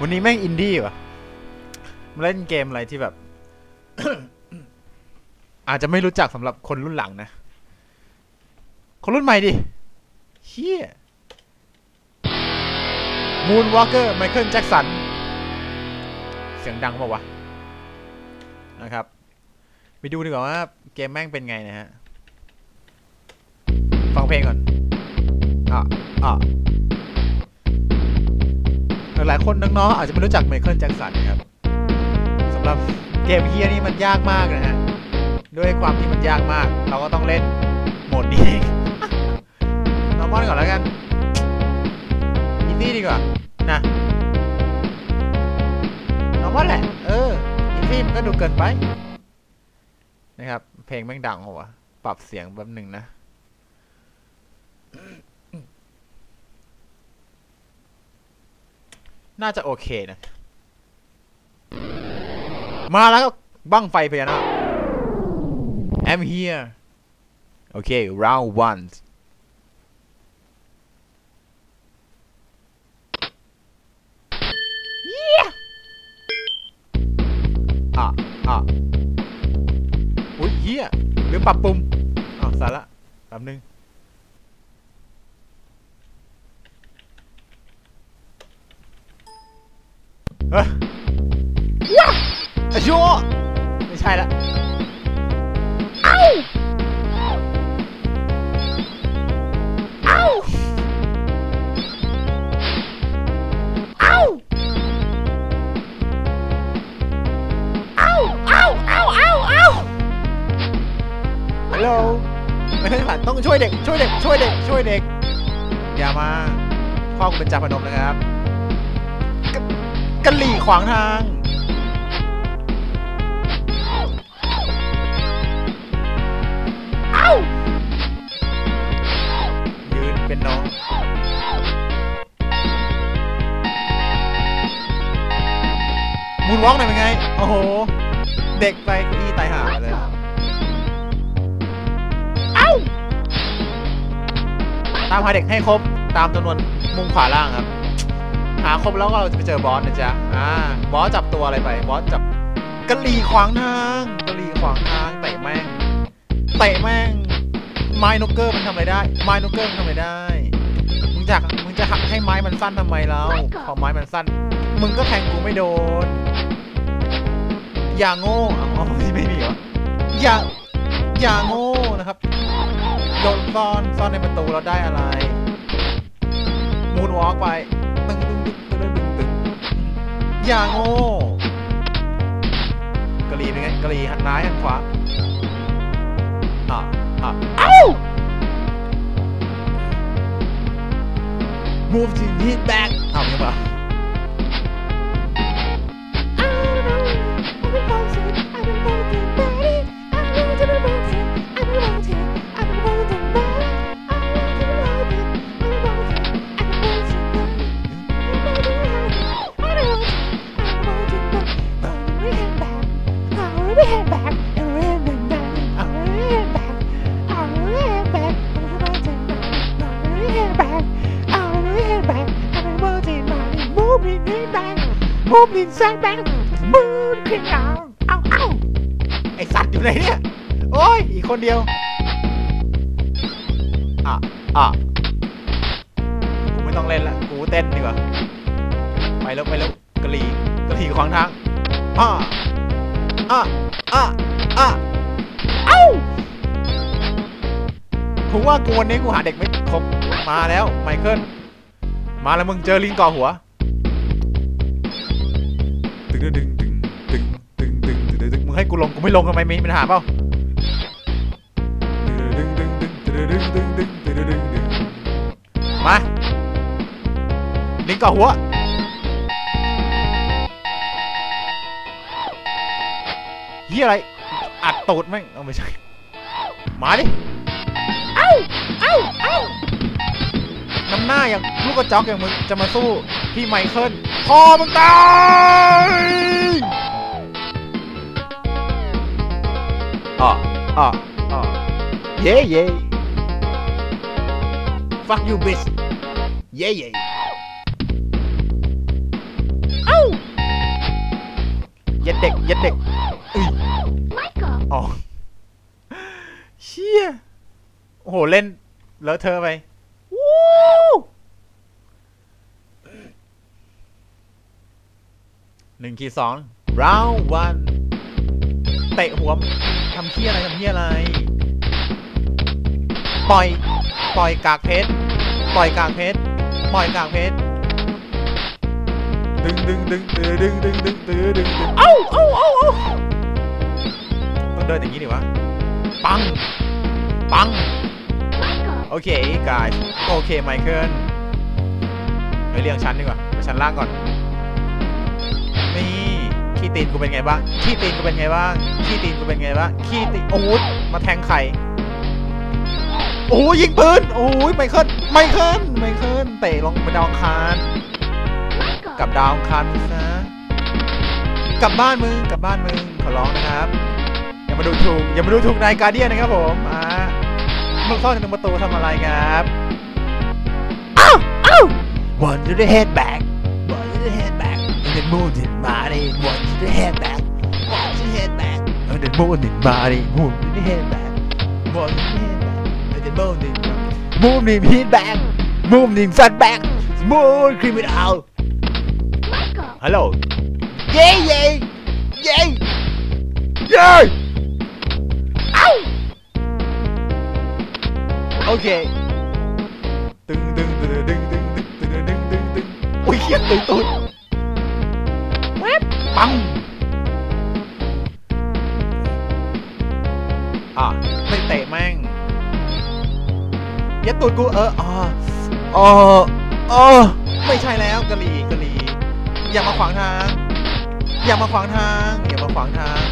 วันนี้แม่งอินดี้วะมาเล่นเกมอะไรที่แบบ อาจจะไม่รู้จักสำหรับคนรุ่นหลังนะ คนรุ่นใหม่ดิเฮียมูนวอล์กเกอร์ไมเคิลแจ็คสัน เสียงดังเปล่าวะ นะครับ ไปดูดีกว่าว่าเกมแม่งเป็นไงนะฮะ ฟังเพลงก่อน อะ อะ หลายคนน้องๆอาจจะไม่รู้จักไมเคิลแจ็คสันนะครับสำหรับเกมเฮียนี่มันยากมากนะฮะด้วยความที่มันยากมาก เราก็ต้องเล่นโหมดนี้นอร์มอนก่อนแล้วกันอีซี่ดีกว่านะนอร์มอนแหละ เอออีซี่มันก็ดูเกินไป นะครับ เพลงแม่งดังหัวะ ปรับเสียงแป๊บหนึ่งนะ น่าจะโอเคนะ มาแล้วบั้งไฟพญานาค I'm here โอเค round one เฮียอะอะอุ้ยเฮียหรือปรับปรุงอ้าวสาระแป๊บนึง ช่ละเอ้าเอ้าเอ้าเอ้าเอ้าเอ้าเอ้าเอ้าฮัลโหลไม่ใช่ผ่านต้องช่วยเด็ก ช่วยเด็ก ช่วยเด็ก ช่วยเด็ก อย่ามาพ่อคุณเป็นจ่าพนมนะครับกะหลี่ขวางทาง มูนวอล์กหน่อยเป็นไง โอ้โห เด็กไปเก้าอี้ตายหาเลย เอ้า ตามหาเด็กให้ครบ ตามจำนวนมุมขวาล่างครับ หาครบแล้วก็เราจะไปเจอบอสนะจ๊ะ อ่า บอสจับตัวอะไรไป บอสจับกะหรี่ขวางทางกะหรี่ขวางทางเตะแม่ง เตะแม่ง ไม้นกเกอร์มันทำอะไรได้ ไม้นกเกอร์มันทำอะไรได้มึงจะมึงจะหักให้ไม้มันสั้นทำไมแล้วพอไม้มันสั้น มึงก็แทงกูไม่โดน อย่าโง่อ๋อไม่ไม่มีเหรออย่าอย่าโง่นะครับโดนซ่อนซ่อนในประตูเราได้อะไรมูนวอล์กไปตึงตึงตึงตึงตึงตึงอย่าโง่กะหรี่เป็นไงกะหรี่หันซ้ายหันขวาอะอะเอ้า move to hit back เอาใช่ปะมูฟอินไซด์แบงมูนขึ้นดาวเอาเอาไอสัตว์อยู่ไหนเนี่ย โอ้ย อีกคนเดียว อะ อะ กูไม่ต้องเล่นละ กูเต้นดีกว่า ไปแล้วไปแล้วกะหรี่กะหรี่ขวางทาง อะ อะ อะ อะ เอ้าผมว่ากูวันนี้กูหาเด็กไม่ครบ มาแล้วไมเคิล มาแล้วมึงเจอลิงก่อหัว ตึงตึงตึงตึงตึงตึงตึงตึงตึงมึงให้กูลงกูไม่ลงทำไมมีปัญหาเปล่าตึงตึงตึงตึงตึงตึงตึงตึงตึงตึงมาลิงก่อหัวเฮียอะไรอัดตูดแม่งเอาไม่ใช่มาดิ น้ำหน้าอย่างลูกกระจอกอย่างมึงจะมาสู้พี่ไมเคิลพอมึงตายอ๋ออ๋ะอะเย่เย่ fuck you bitch เย่เย่เอ้าเย็ดเด็กเย็ดเด็กอ๋อเชี่ยโอ้โห เล่นเลอะเทอะไป หนึ่งขีดสอง round one เตะหัวทำเพี้ยอะไรทำเพี้ยอะไร ปล่อย ปล่อยกากเพชร ปล่อยกากเพชร ปล่อยกากเพชร ดึงดึงดึงตือดึงดึงดึงตือดึงดึงเอาเอ้าเอ้าเอ้าต้องเดินอย่างนี้ดิวะ ปัง ปัง โอเคกายโอเคไมเคิลไปเรียงชั้นดีกว่าไปชั้นล่างก่อน ตีนกูเป็นไงบ้าง ขี้ตีนกูเป็นไงบ้าง ขี้ตีนกูเป็นไงบ้าง ขี้ตีนโอ้ยมาแทงไข่ โอ้ยยิงปืน โอ้ยไม่เคิลไม่เคิลไม่เคิลเตะลงไปดาวคานกับดาวคารมึงซะกลับบ้านมึงกลับบ้านมึงขอร้องนะครับอย่ามาดูถูกอย่ามาดูถูกนายการเดียนนะครับผมอ่ามึงเข้าถึงประตูทำอะไรครับอ้าวอ้าว one to the head back one to the head and then move it body one to the head back one to the head back and then move it body move to the head back one to the head back and then move it move it head back move it fat back smooth criminal Michael. ฮัลโหลเย้เย้เย้เย้เอ้าโอเไม่เตะแม่งเย็ดตูดกูเอออ๋ออ๋ออ๋อไม่ใช่แล้วกะหรี่กะหรี่อย่ามาขวางทาง อย่ามาขวางทางอย่ามาขวางทาง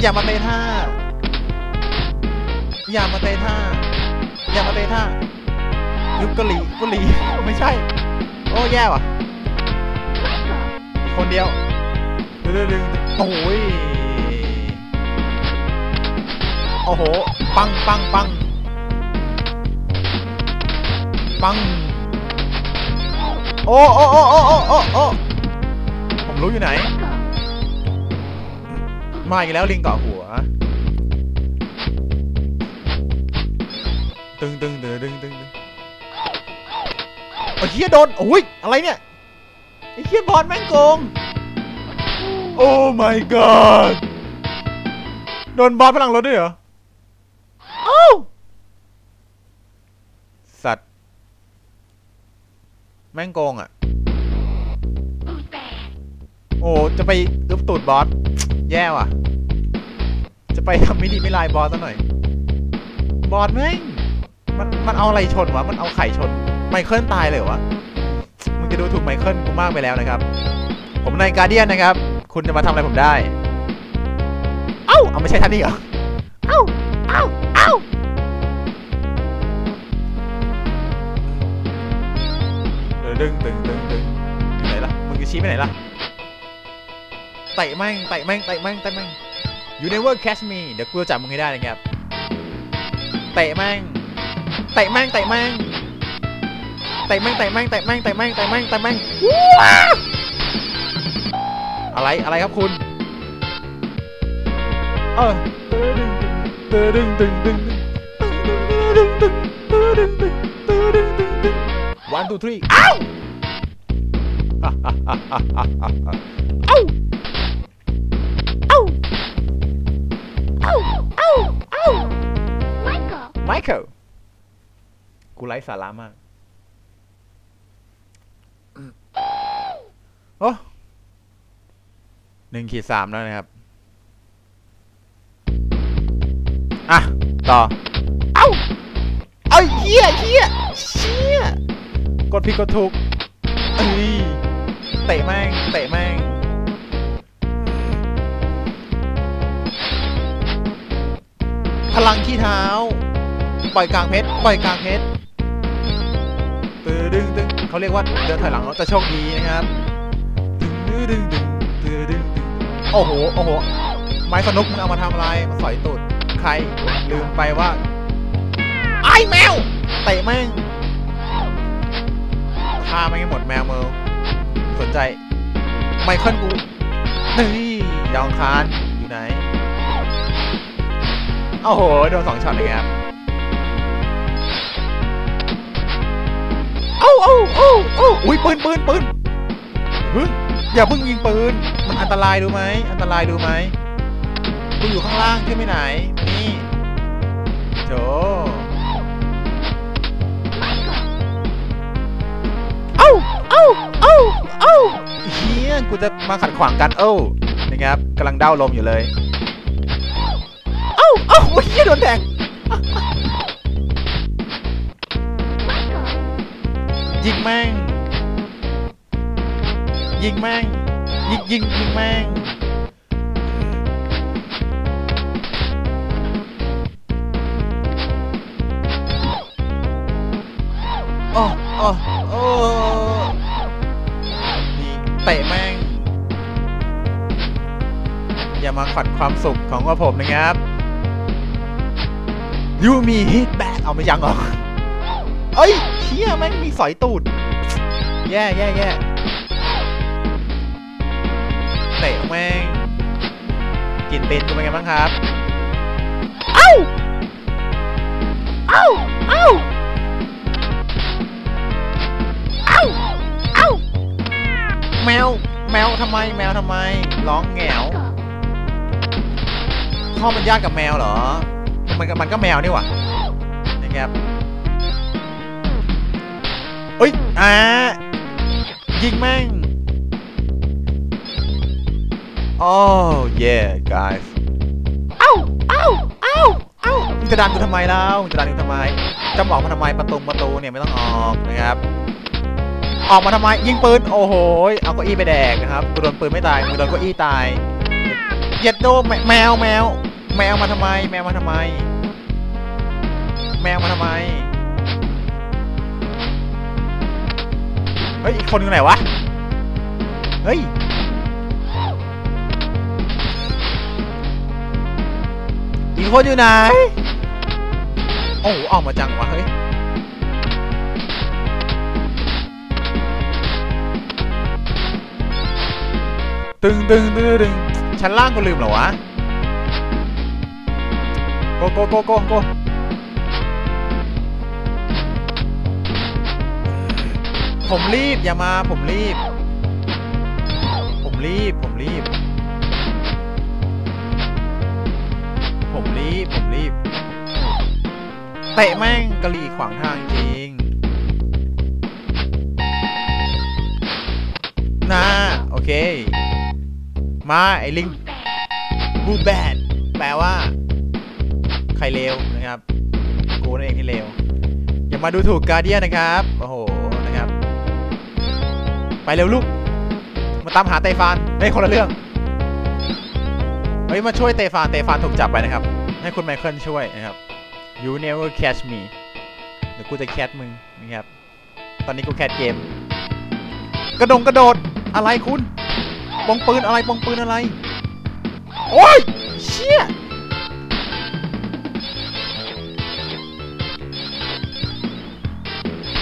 อย่ามาเตะท่าอย่ามาเตะท่าอย่ามาเตะท่ายุกกะหรี่กุหลีไม่ใช่ โอ้แย่ว่ะ คนเดียวดึงดึงดึงโอ้ย โอ้โห ปังปังปังปัง โอ้โอ้โอ้โอ้โอ้โอ้ผมรู้อยู่ไหน มาอีกแล้วลิงเกาะหัว ตึงตึงตึงตึงตึงตึงโอ้ยเฮียโดน โอ้ย อะไรเนี่ย ไอ้เฮียบอลแม่งโกง โอ้ my god โดนบอลพลังรถด้วยเหรอเอ้าสัตว์ แม่งโกงอะ Who's bad? โอ้ จะไปอึบตูดบอส แย่ว่ะ จะไปทำไม่ดีไม่ลายบอสซะหน่อย บอสแม่งมันมันเอาอะไรชนวะ มันเอาไข่ชน ไมเคิลตายเลยเหรอวะ มึงจะดูถูกไมเคิลกูมากไปแล้วนะครับ ผมนายการเดียนนะครับ คุณจะมาทำอะไรผมได้ เอ้า เอาไม่ใช่ท่านนี่เหรอ เอ้าเอ้า ดึงดึงดึงดึงอยู่ไหนล่ะมึงจะชี้ไปไหนล่ะเตะแม่งเตะแม่งเตะแม่งเตะแม่ง You never catch me เดี๋ยวกูจะจับมึงให้ได้นะครับเตะแม่งเตะแม่งเตะแม่งเตะแม่งเตะแม่งเตะแม่งเตะแม่งเตะแม่งเตะแม่งอะไรอะไรครับคุณเออตึงตึงตึงตึงตึงตึงตึงตึงตึงตึงตึงตึง one two three อ้าวเอ้าเอ้าเอ้าเอ้าเอ้า Michael. ไมเคิลกูไร้สาระมากโอ้หนึ่งขีดสามแล้วนะครับ อะ ต่อ เอ้า เอ้ยเฮียเฮียเชี่ย กดผิดกดถูกเอ้ยเตะแม่งเตะแม่งพลังขี้เท้า ปล่อยกลางเพชรปล่อยกลางเพชรตึดึงดึงเขาเรียกว่าเดินถอยหลังเราจะโชคดีนะครับตึงดึงดึงตึงดึงดึงโอ้โหโอ้โหไม้สนุกมึงเอามาทำอะไรมาสอยตูดใครลืมไปว่าไอ้แมวเตะแม่ง ฆ่าไม่ให้หมดแมวเมลสนใจ ไมเคิลกูนี่ดาวอังคารอยู่ไหนโอ้โหโดนสองช็อตเลยครับเอ้าเอ้าเอ้าเอ้าอุ้ยปืนปืนปืนอย่าเพิ่งอย่าเพิ่งยิงปืน มันอันตรายดูไหม อันตรายดูไหมกูอยู่ข้างล่างขึ้นไปไหน นี่โจ เอ้าเอ้าเอ้าเฮียกูจะมาขัดขวางกันเอ้านะครับกำลังเด้าลมอยู่เลยเอ้าเอ้าโอ้ยเฮียโดนแทงยิงแม่ง ยิงแม่ง ยิงยิงยิงแม่งโอ้โอ้ เตะแม่ง อย่ามาขัดความสุขของกระผมนะครับยูมีฮิตแบกเอาไม่ยังเหรอเอ้ยเชี่ยแม่งมีสอยตูด แย่แย่แย่เตะแม่งกินเป็นกูเป็นไงบ้างครับ เอ้า เอ้า เอ้า แมว แมวทำไม แมวทำไม ร้องแงวพ่อมันญาติกับแมวเหรอ มันก็มันก็แมวนี่หว่านะครับเอ้ย อ่า ยิงแม่ง โอ้ yeah guys เอ้า เอ้า เอ้า เอ้ามึงจะดันกูทำไมเล่ามึงจะดันกูทำไมจะบอกมาทำไมประตูประตูเนี่ยไม่ต้องออกนะครับ ออกมาทำไมยิงปืนโอ้โหเอาเก้าอี้ไปแดกนะครับกูโดนปืนไม่ตายมึงโดนเก้าอี้ตายเหยียดโดมแมวแมวแมวมาทำไม แมวมาทำไม แมวมาทำไมเฮ้ยอีกคนอยู่ไหนวะเฮ้ยอีกคนอยู่ไหนโอ้โหออกมาจังวะเฮ้ย ตึงตึงตึงตึงชั้นล่างก็ลืมเหรอวะโกโกโกโกโกผมรีบอย่ามาผมรีบ ผมรีบผมรีบ ผมรีบผมรีบเตะแม่งกะหรี่ขวางทางจริงนะโอเค มา ไอ้ลิงบูแบดแปลว่า ใครเลวนะครับ กูนั่นเองที่เลวอย่ามาดูถูกการเดียนะครับ โอ้โห นะครับ ไปเร็วลูก มาตามหาเตฟานเฮ้คนละเรื่อง เฮ้ย มาช่วยเตฟาน เตฟานถูกจับไปนะครับ ให้คุณไมเคิลช่วยนะครับ you never catch me เดี๋ยวกูจะแคทมึงนะครับ ตอนนี้กูแคทเกม กระดงกระโดด อะไรคุณ ปองปืนอะไรปองปืนอะไร โอ้ยเชี่ย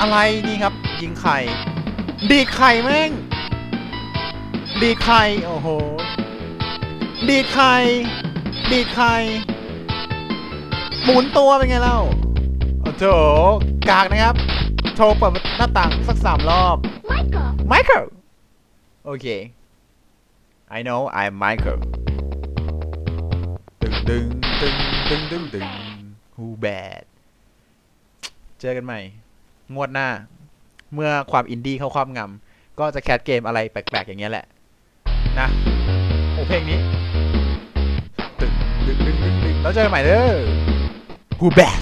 อะไรนี่ครับ ยิงไข่ ดีดไข่แม่ง ดีดไข่ โอ้โห ดีดไข่ ดีดไข่ หมุนตัวเป็นไงเล่าโอ้โถกากนะครับโทรเปิดหน้าต่างสักสามรอบ Michael, Michael โอเค I know I'm Michael ตึงตึงตึงตึงตึงตึง Who bad เจอกันใหม่ งวดหน้า เมื่อความอินดี้เข้าครอบงำก็จะแคสเกมอะไรแปลกๆอย่างเงี้ยแหละ นะ โอ้เพลงนี้ตึงตึงตึงตึงตึงแล้วเจอกันใหม่เด้อ Who bad